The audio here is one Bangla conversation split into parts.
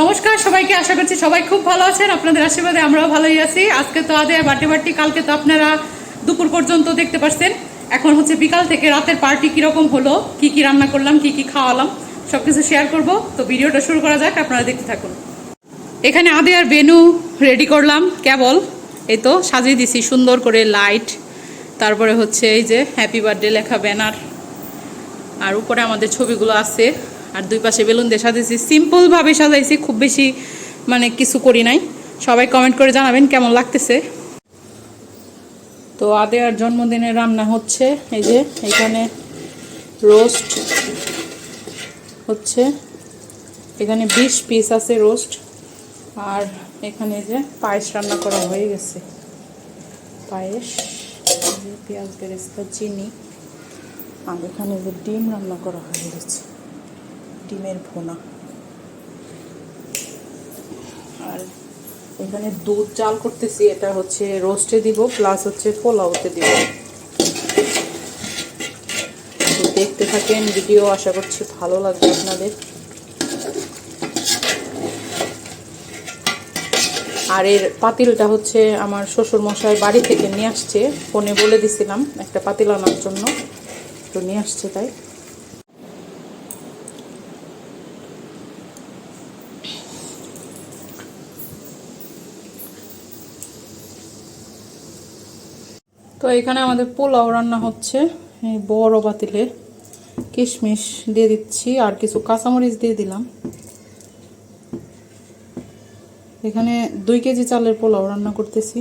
নমস্কার, সবাইকে আশা করছি সবাই খুব ভালো আছেন, আপনাদের আশীর্বাদে আমরাও ভালোই আছি। আজকে তো আদে বার্থডে পার্টি, কালকে তো আপনারা দুপুর পর্যন্ত দেখতে পাচ্ছেন এখন হচ্ছে বিকাল থেকে রাতের পার্টি কীরকম হলো, কি কি রান্না করলাম, কি কি খাওয়ালাম সব কিছু শেয়ার করব। তো ভিডিওটা শুরু করা যাক, আপনারা দেখতে থাকুন। এখানে আদে আর বেনু রেডি করলাম, কেবল। এই তো, সাজিয়ে দিছি, সুন্দর করে লাইট তারপরে হচ্ছে এই যে হ্যাপি বার্থডে লেখা ব্যানার আর উপরে আমাদের ছবিগুলো আছে। আর দুই পাশে বেলুন দিয়ে সাজাইছি। সিম্পলভাবে সাজাইছি, খুব বেশি মানে কিছু করি নাই। সবাই কমেন্ট করে জানাবেন কেমন লাগতেছে। তো আদে আর জন্মদিনের রান্না হচ্ছে, এই যে এখানে রোস্ট হচ্ছে। এখানে বিশ পিস আছে রোস্ট আর এখানে যে পায়েস রান্না করা হয়ে গেছে। পায়েস পেঁয়াজ বেরেস্তা চিনি। আর এখানে যে ডিম রান্না করা হয়ে গেছে। ডিমের ভোনা। আর এখানে দুধ চাল করতেছি, এটা হচ্ছে রোস্টে দিব, প্লাস হচ্ছে পোলাওতে দিব। তো দেখতে থাকেন, ভিডিও আশা করছি ভালো লাগবে আপনাদের। আর এর পাতিলটা হচ্ছে আমার শ্বশুর মশাই বাড়ি থেকে নিয়ে আসছে, ফোনে বলে দিছিলাম একটা পাতিল আনার জন্য। তো নিয়ে আসছে তাই। তো এখানে আমাদের পোলাও রান্না হচ্ছে। এই বড় পাতিলে কিশমিশ দিয়ে দিচ্ছি আর কিছু কাঁচামরিচ দিয়ে দিলাম। এখানে দুই কেজি চালের পোলাও রান্না করতেছি।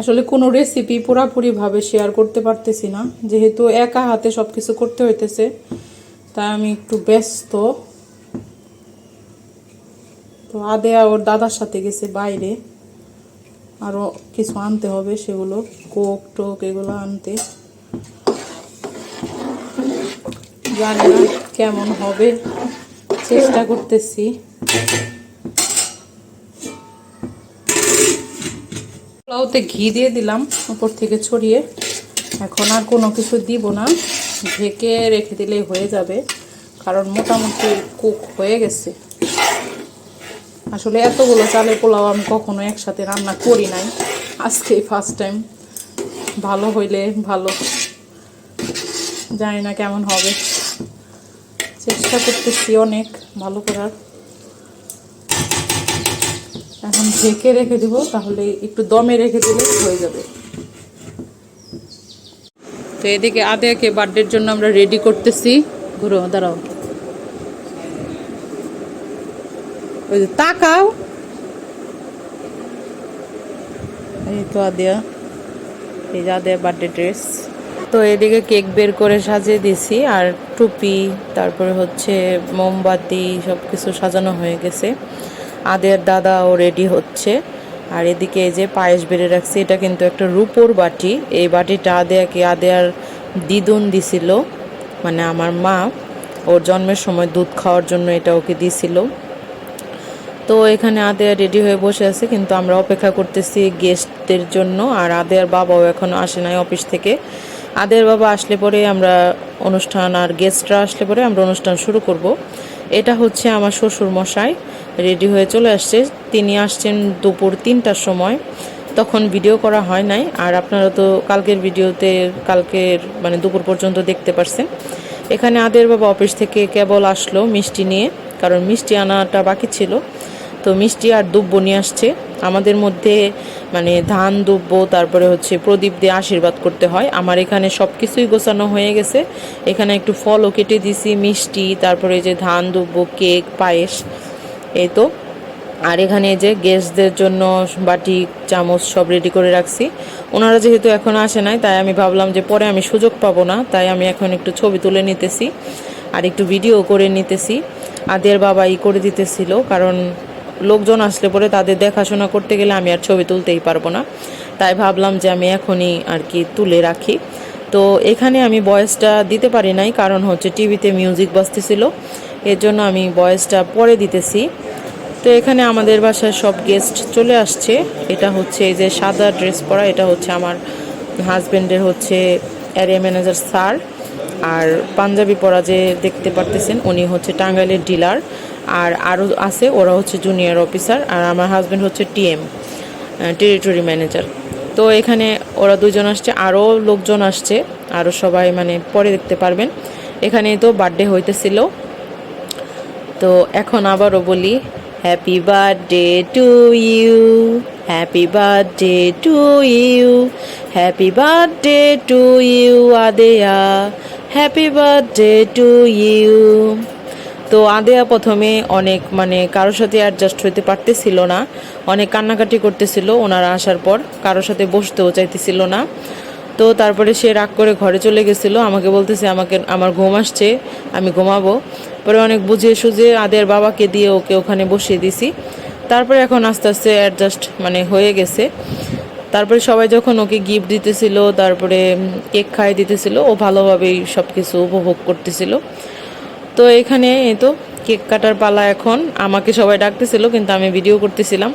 আসলে কোনো রেসিপি পুরাপুরিভাবে শেয়ার করতে পারতেছি না। যেহেতু একা হাতে সব কিছু করতে হইতেছে, তাই আমি একটু ব্যস্ত। তো আদেয়া ওর দাদার সাথে গেছে বাইরে। আরও কিছু আনতে হবে, সেগুলো কোক টোক এগুলো আনতে। জানি না কেমন হবে, চেষ্টা করতেছি। পোলাওতে ঘি দিয়ে দিলাম উপর থেকে ছড়িয়ে। এখন আর কোনো কিছু দিব না, ঢেকে রেখে দিলেই হয়ে যাবে, কারণ মোটামুটি কুক হয়ে গেছে। আসলে এতগুলো চালের পোলাও আমি কখনো একসাথে রান্না করি নাই। আজকে ফার্স্ট টাইম ভালো হইলে ভালো। জানি না কেমন হবে। চেষ্টা করতেছি অনেক ভালো করার। এখন ঢেকে রেখে দিব, তাহলে একটু দমে রেখে দিলে হয়ে যাবে। তো এদিকে আদেয়াকে বার্থডের জন্য আমরা রেডি করতেছি। ঘুরো, দাঁড়াও। ওই যে তাকাও। এই তো আদিয়া, এই যে আদিয়া বার্থডে ড্রেস তো এদিকে কেক বের করে সাজিয়ে দিছি, আর টুপি, তারপরে হচ্ছে মোমবাতি সব কিছু সাজানো হয়ে গেছে। আদের দাদাও রেডি হচ্ছে। আর এদিকে এই যে পায়েস বেড়ে রাখছি, এটা কিন্তু একটা রূপোর বাটি। এই বাটিটা আদেয়াকে, আদেয়ার দিদুন দিছিল মানে আমার মা। ওর জন্মের সময় দুধ খাওয়ার জন্য এটা ওকে দিছিল। তো এখানে আদেয়া রেডি হয়ে বসে আছে, কিন্তু আমরা অপেক্ষা করতেছি গেস্টদের জন্য, আর আদেয়ার বাবাও এখনও আসে নাই অফিস থেকে। আদের বাবা আসলে পরে আমরা অনুষ্ঠান আর গেস্টরা আসলে পরে আমরা অনুষ্ঠান শুরু করব। এটা হচ্ছে আমার শ্বশুর মশাই রেডি হয়ে চলে আসছে। তিনি আসছেন দুপুর তিনটার সময়। তখন ভিডিও করা হয় নাই, আর আপনারা তো কালকের ভিডিওতে কালকের মানে দুপুর পর্যন্ত দেখতে পারছেন। এখানে আদের বাবা অফিস থেকে কেবল আসলো মিষ্টি নিয়ে, কারণ মিষ্টি আনাটা বাকি ছিল। তো মিষ্টি আর দুব্য নিয়ে আসছে। আমাদের মধ্যে মানে ধান দুব্য তারপরে হচ্ছে প্রদীপ দিয়ে আশীর্বাদ করতে হয়। আমার এখানে সব কিছুই গোছানো হয়ে গেছে। এখানে একটু ফলও কেটে দিছি, মিষ্টি, তারপরে যে ধান দুব্য কেক, পায়েস, এই তো। আর এখানে যে গেস্টদের জন্য বাটি, চামচ সব রেডি করে রাখছি। ওনারা যেহেতু এখন আসে নাই, তাই আমি ভাবলাম যে পরে আমি সুযোগ পাবো না, তাই আমি এখন একটু ছবি তুলে নিতেছি আর একটু ভিডিও করে নিতেছি। আদের বাবা ই করে দিতেছিল, কারণ লোকজন আসলে পরে তাদের দেখাশোনা করতে গেলে আমি আর ছবি তুলতেই পারব না। তাই ভাবলাম যে আমি এখনই আর কি তুলে রাখি। তো এখানে আমি ভয়েসটা দিতে পারি নাই, কারণ হচ্ছে টিভিতে মিউজিক বাজতেছিল। এর জন্য আমি ভয়েসটা পরে দিতেছি। তো এখানে আমাদের বাসায় সব গেস্ট চলে আসছে। এটা হচ্ছে এই যে সাদা ড্রেস পরা, এটা হচ্ছে আমার হাজব্যান্ডের হচ্ছে এরিয়া ম্যানেজার স্যার আর পাঞ্জাবি পরা যে দেখতে পারতেছেন, উনি হচ্ছে টাঙ্গাইলের ডিলার আর আরও আছে, ওরা হচ্ছে জুনিয়র অফিসার আর আমার হাজব্যান্ড হচ্ছে টিএম টেরিটরি ম্যানেজার তো এখানে ওরা দুজন আসছে আরও লোকজন আসছে আরও সবাই মানে পরে দেখতে পারবেন। এখানে তো বার্থডে হইতেছিল। তো এখন আবারও বলি happy birthday to you happy birthday to you happy birthday to you Adeya happy birthday to you তো আদেয়া প্রথমে অনেক মানে কারোর সাথে অ্যাডজাস্ট হইতে পারতেছিল না। অনেক কান্নাকাটি করতেছিল ওনারা আসার পর। কারোর সাথে বসতেও চাইতেছিল না। তো তারপরে সে রাগ করে ঘরে চলে গেছিল। আমাকে বলতেছে, আমাকে, আমার ঘুম আসছে, আমি ঘুমাবো। পরে অনেক বুঝিয়ে সুঝিয়ে আদের বাবাকে দিয়ে ওকে ওখানে বসিয়ে দিছি। তারপরে এখন আস্তে আস্তে অ্যাডজাস্ট মানে হয়ে গেছে। তারপরে সবাই যখন ওকে গিফট দিতেছিল, তারপরে কেক খাইয়ে দিতেছিল, ও ভালোভাবেই সব কিছু উপভোগ করতেছিল। তো এখানে এই তো কেক কাটার পালা এখন। আমাকে সবাই ডাকতেছিল, কিন্তু আমি ভিডিও করতেছিলাম।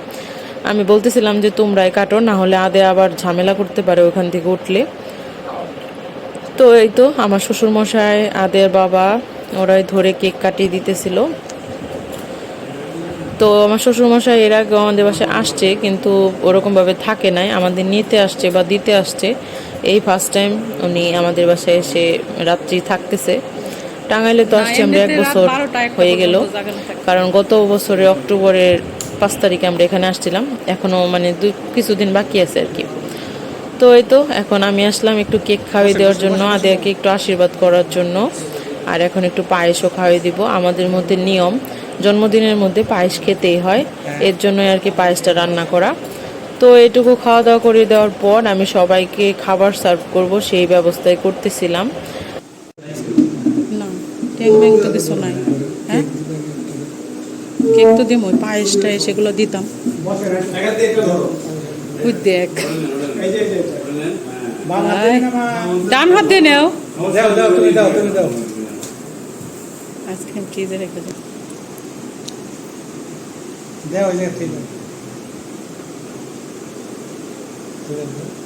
আমি বলতেছিলাম যে, তোমরাই কাটো না হলে আদে আবার ঝামেলা করতে পারে ওখান থেকে উঠলে। তো এই তো আমার শ্বশুর মশাই আদের বাবা, ওরাই ধরে কেক কাটিয়ে দিতেছিল। তো আমার শ্বশুরমশাই এর আগে আমাদের বাসায় আসছে, কিন্তু ওরকমভাবে থাকে নাই। আমাদের নিতে আসছে বা দিতে আসছে। এই ফার্স্ট টাইম উনি আমাদের বাসায় এসে রাত্রি থাকতেছে। টাঙ্গাইলে তো আসছি আমরা এক বছর হয়ে গেল। কারণ গত বছরে অক্টোবরের পাঁচ তারিখে আমরা এখানে আসছিলাম। এখনও মানে দুই কিছুদিন বাকি আছে আর কি। তো এই তো এখন আমি আসলাম একটু কেক খাওয়িয়ে দেওয়ার জন্য আদেয়াকে একটু আশীর্বাদ করার জন্য। আর এখন একটু পায়েসও খাওয়াই দিব। আমাদের মধ্যে নিয়ম জন্মদিনের মধ্যে পায়েস খেতেই হয়। এর জন্য আর কি পায়েসটা রান্না করা। তো এটুকু খাওয়া দাওয়া করে দেওয়ার পর আমি সবাইকে খাবার সার্ভ করব সেই ব্যবস্থায় করতেছিলাম। ট্যাং ব্যাং তো কিছু নাই হ্যাঁ? কেক তো দিম ওই পায়েস টায়েস এগুলো দিতাম। ওই দেখ। ডান হাত দিয়ে নেও। আইসক্রিম দাও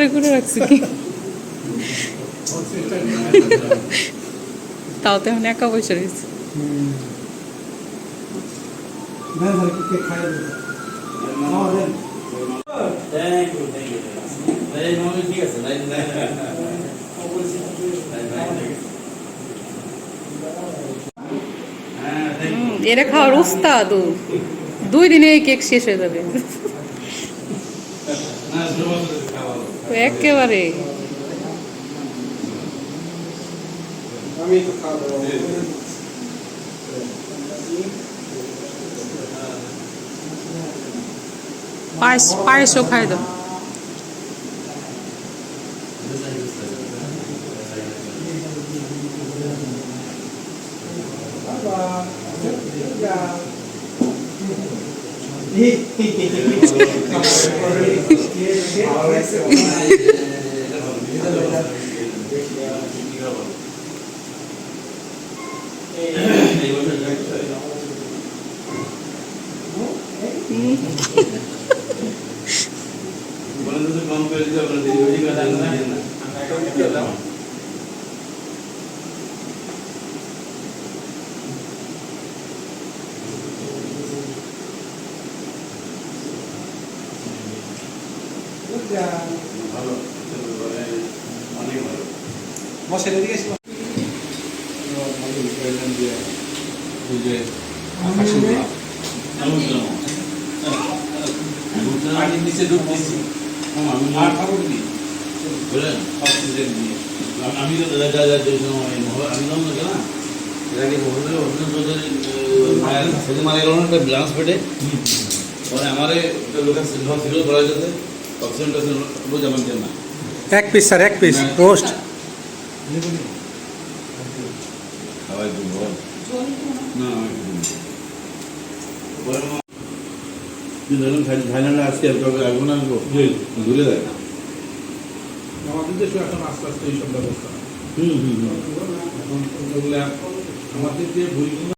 মুখটারে করে রাখছি তাও তো এখন একা বসে রয়েছে। এরা খাওয়ার উস্তাদ ও। দুই দিনে কেক শেষ হয়ে যাবে। একেবারে আমি একটু খাওয়া দাওয়া পায়েস পায়েসও খাই দাও এই ും ভালো ভালো বসে এদিকে আমি নিচে আমি আর খাব কি বলেন অক্সিজেন দিয়ে আমি মহল- আমি নাম না কেনা এর আগে মহলের অর্জুন সাথে মারা গেল না একটা ব্লান্স পেটে পরে আমারে লোকের সিলভার ছিল বলা যেতে এক পিস স্যার এক পিস রোস্ট আসব ঘুরে আমাদের দেশে এখন আস্তে আস্তে এইসব ব্যবস্থা। হুম হুম আমাদের যে বইগুলো